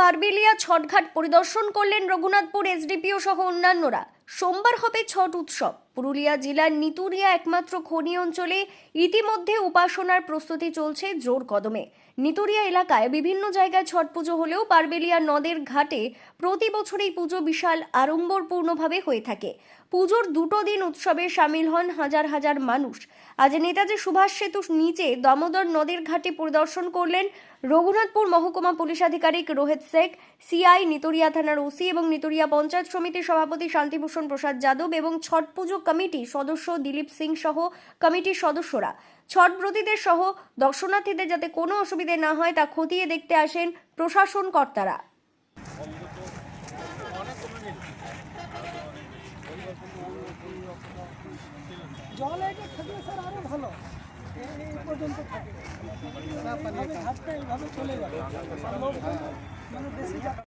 পারবেলিয়া ছটঘাট পরিদর্শন করলেন রঘুনাথপুর এসডিপিও সহ অন্যান্যরা। সোমবার হবে ছট উৎসব। পুরুলিয়া জেলার নিতুরিয়া একমাত্র খনি অঞ্চলে ইতিমধ্যে উপাসনার প্রস্তুতি চলছে জোর কদমে। নিতুরিয়া এলাকায় বিভিন্ন জায়গায় ছট পুজো হলেও পারবেলিয়া নদের ঘাটে প্রতি বছর এই পুজো বিশাল আড়ম্বরপূর্ণভাবে হয়ে থাকে। পুজোর দুটো দিন উৎসবে সামিল হন হাজার হাজার মানুষ। আজ নেতাজি সুভাষ সেতুর নিচে দামোদর নদীর ঘাটে পরিদর্শন করলেন রঘুনাথপুর মহকুমা পুলিশ আধিকারিক রোহিত শেখ, সিআই নিতরিয়া থানার ওসি এবং নিতরিয়া পঞ্চায়েত সমিতির সভাপতি শান্তিভূষণ প্রসাদ যাদব এবং ছট পুজো কমিটি সদস্য দিলীপ সিং সহ কমিটির সদস্যরা। ছট ব্রতীদের সহ দর্শনার্থীদের যাতে কোনো অসুবিধে না হয় তা খতিয়ে দেখতে আসেন প্রশাসন কর্তারা। জল এটা থাকলে স্যার আরও ভালো। পর্যন্ত থাকে। ঘাটটা এইভাবে চলে যাবে মানে বেশি